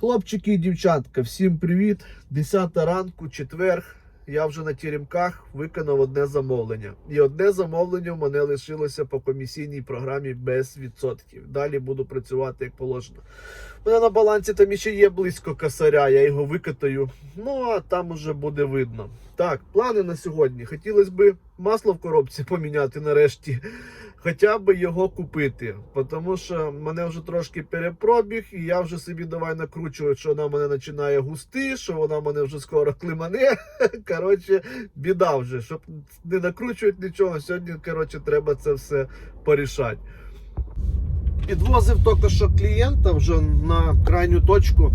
Хлопчики і дівчатка, всім привіт! 10 ранку, четверг. Я вже на теремках виконав одне замовлення. І одне замовлення в мене лишилося по комісійній програмі без відсотків. Далі буду працювати як положено. У мене на балансі там ще є близько косаря, я його викатаю. Ну а там уже буде видно. Так, плани на сьогодні. Хотілося б масло в коробці поміняти нарешті. Хоча б його купити, тому що мене вже трошки перепробіг, і я вже собі давай накручую, що вона мене починає густи, що вона мене вже скоро климане. Коротше, біда вже. Щоб не накручувати нічого, сьогодні коротше, треба це все порішати. Підвозив тільки що клієнта вже на крайню точку.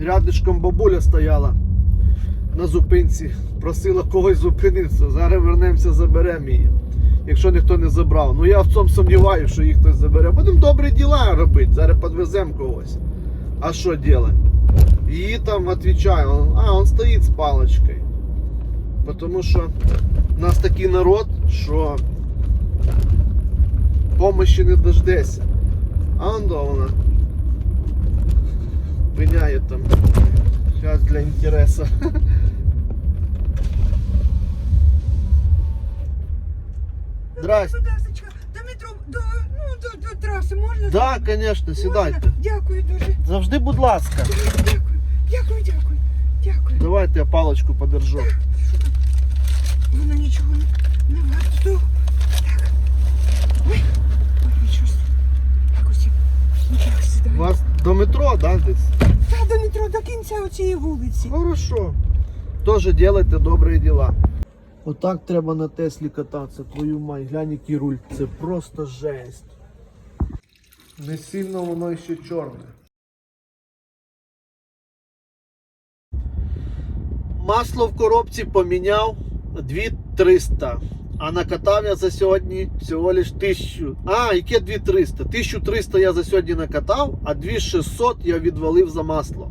Рядишком бабуля стояла на зупинці, просила когось зупинитися. Зараз вернемося, заберемо її якщо ніхто не забрав. Ну я в цьому сумніваюся, що їх хтось забере. Будемо добрі діла робити. Зараз підвеземо когось. А що робити? Її там відповідає, а він стоїть з паличкою. Тому що в нас такий народ, що помощі не дождешся. А он да вона пиняє там. Зараз для інтересу. Здрасте. Будь ласка, до метро, до, ну, до, до траси можна? Так, звісно, сідайте. Можна? Дякую дуже. Завжди, будь ласка. Дякую, дякую, дякую, дякую. Давайте я паличку подержу. Вона нічого не, не варто. Так. Ой, ой, нічого. собі. Так ось. Нічого У сідаю. вас до метро, да, десь? Та до метро, до кінця оцієї вулиці. Хорошо. Тоже делайте добрі діла. Отак треба на Теслі кататися, твою мать, глянь, який руль. Це просто жесть. Не сильно воно ще чорне. Масло в коробці поміняв 2300. А накатав я за сьогодні всього лиш 1000. А, яке 2300? 1300 я за сьогодні накатав, а 2600 я відвалив за масло.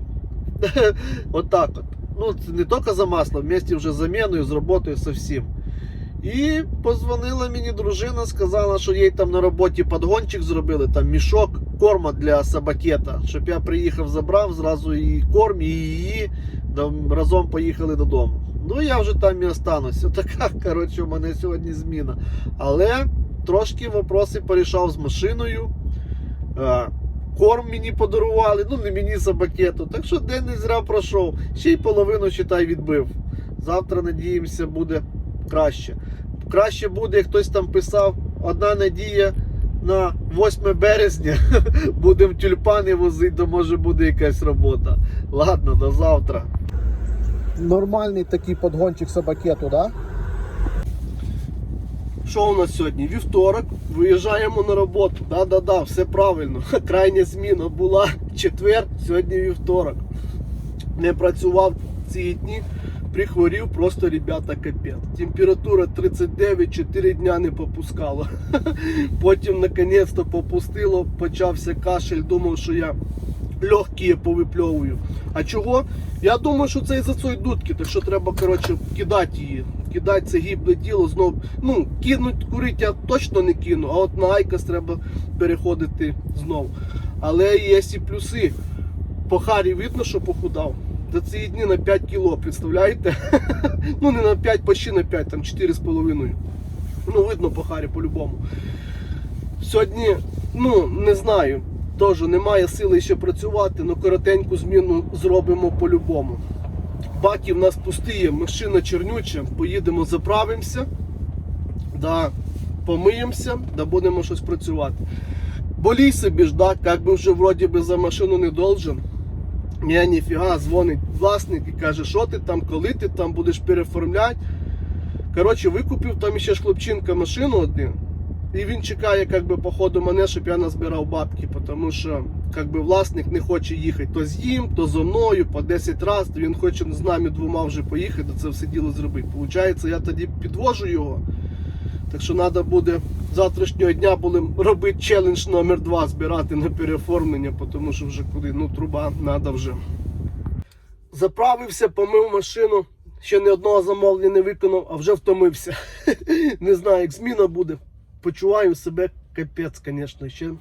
Отак от. Ну, це не тільки за масло, вместе вже з заміною, з роботою, з всім. І позвонила мені дружина, сказала, що їй там на роботі подгончик зробили, там мішок корма для собакета. Щоб я приїхав, забрав, зразу і корм, і її разом поїхали додому. Ну я вже там і остануся. Така, коротше, у мене сьогодні зміна. Але трошки вопроси порішав з машиною. Корм мені подарували, ну не мені собакету. Так що день не зря пройшов. Ще й половину читай відбив. Завтра, надіємося, буде краще. Краще буде, як хтось там писав, одна надія на 8 березня. Будемо тюльпани возити, то може буде якась робота. Ладно, до завтра. Нормальний такий подгончик собакету, да? Що у нас сьогодні? Вівторок. Виїжджаємо на роботу. Да-да-да, все правильно. Крайня зміна була четвер, сьогодні вівторок. Не працював ці дні, прихворів, просто ребята капець. Температура 39, 4 дня не попускало. Потім наконець-то попустило, почався кашель, думав, що я легкі повипльовую. А чого? Я думаю, що це із-за цієї дудки, так що треба коротше, кидати її. Кидати це гібле діло знов. Ну, кинуть курити я точно не кину, а от на Айкос треба переходити знов. Але є і плюси. По Харі видно, що похудав. За ці дні на 5 кіло, представляєте? ну не на 5, почти на 5, там 4,5. Ну, видно по Харі по-любому. Сьогодні, ну, не знаю. Теж немає сили ще працювати, але коротеньку зміну зробимо по-любому. Баки в нас пустіє, машина чернюча, поїдемо заправимося, да, помиємося, да будемо щось працювати. Болій собі ж, да, як би вже вроді би за машину не должен. Ні, ніфіга, дзвонить власник і каже, що ти там, коли ти там будеш переформляти. Коротше, викупив там ще ж хлопчинка машину одну. І він чекає, як би, по ходу мене, щоб я назбирав бабки, тому що як би, власник не хоче їхати то з їм, то зо мною по 10 разів. Він хоче з нами двома вже поїхати, це все діло зробити. Получається, я тоді підвожу його. Так що треба буде завтрашнього дня будемо робити челендж номер 2 збирати на переоформлення, тому що вже куди ну, труба треба вже. Заправився, помив машину. Ще ні одного замовлення не виконав, а вже втомився. Не знаю, як зміна буде почуваю себе капець, звісно. Ще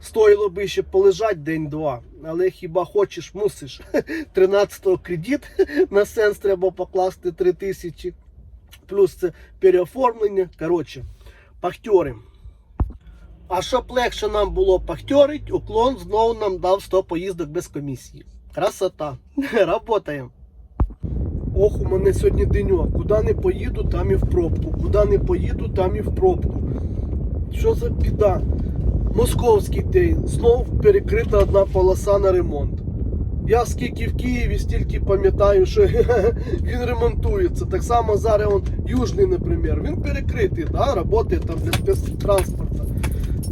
стоїло би ще полежати день-два. але хіба хочеш, мусиш. 13-го кредит на сенс треба покласти 3 тисячі. Плюс це переоформлення. Коротше, пахтьори. А щоб легше нам було пахтьорить, уклон знову нам дав 100 поїздок без комісії. Красота. Работаємо. Ох, у мене сьогодні деньок. Куди не поїду, там і в пробку. Куди не поїду, там і в пробку. Що за біда? Московський день. Знов перекрита одна полоса на ремонт. Я скільки в Києві, стільки пам'ятаю, що він ремонтується. Так само зараз он Южний, наприклад, він перекритий, да, працює там для спецтранспорту.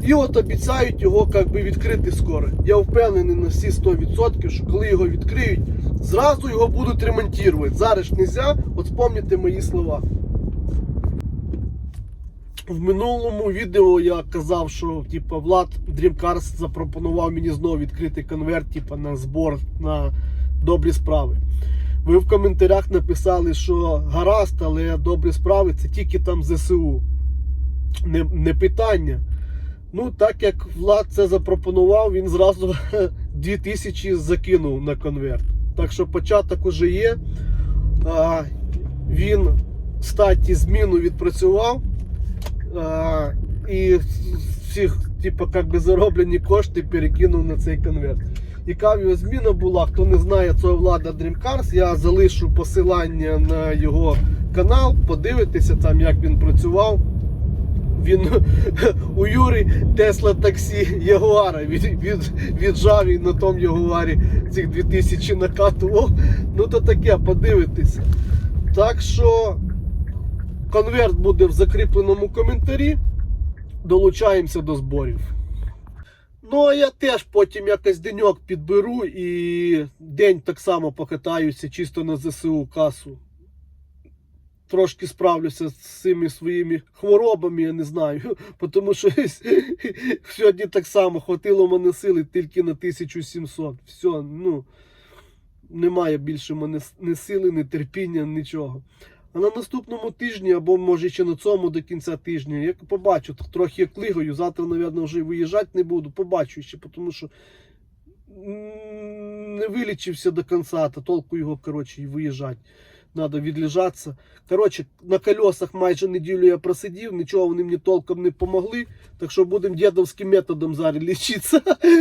І от обіцяють його как би, відкрити скоро. Я впевнений на всі 100%, що коли його відкриють, зразу його будуть ремонтувати. Зараз ж нельзя, от спомните мої слова. В минулому відео я казав, що типу, Влад Dreamcars запропонував мені знову відкрити конверт типу, на збор на добрі справи. Ви в коментарях написали, що гаразд, але добрі справи це тільки там ЗСУ. Не, не питання. Ну, так як Влад це запропонував, він зразу 2000 закинув на конверт. Так що початок уже є. А, він статі зміну відпрацював. А, і всіх, типу, би зароблені кошти перекинув на цей конверт. Яка в його зміна була? Хто не знає цього влада Dreamcars, я залишу посилання на його канал, подивитися там, як він працював. Він у Юри Тесла таксі Ягуара від, від, віджав і на тому Ягуарі цих 2000 накатував. Ну то таке, подивитися. Так що конверт буде в закріпленому коментарі. Долучаємося до зборів. Ну, а я теж потім якось деньок підберу і день так само покатаюся чисто на ЗСУ касу трошки справлюся з цими своїми хворобами, я не знаю. Тому що сьогодні так само хватило мене сили тільки на 1700. Все, ну немає більше мене ні сили, ні терпіння, нічого. А на наступному тижні, або може ще на цьому до кінця тижня, я побачу, трохи як лигаю, завтра, мабуть, вже виїжджати не буду, побачу ще, тому що не вилічився до кінця, та толку його, коротше, і виїжджати. Надо відлежатися. Коротше, на колесах майже неділю я просидів, нічого вони мені толком не помогли. Так що будемо дедовським методом зараз лічитися.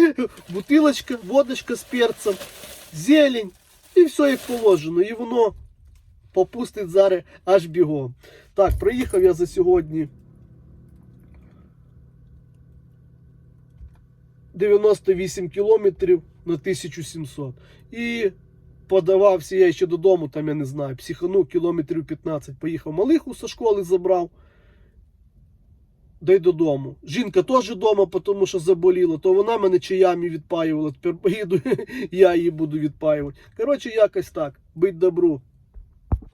Бутилочка, водочка з перцем, зелень і все як положено. І воно попустить зараз аж бігом. Так, проїхав я за сьогодні 98 кілометрів на 1700. І подавався я ще додому, там я не знаю, психанув кілометрів 15. Поїхав малиху зі школи забрав. Дай додому. Жінка теж вдома, тому що заболіла, то вона мене чаями відпаювала. Тепер поїду, я її буду відпаювати. Коротше, якось так. Будь добру.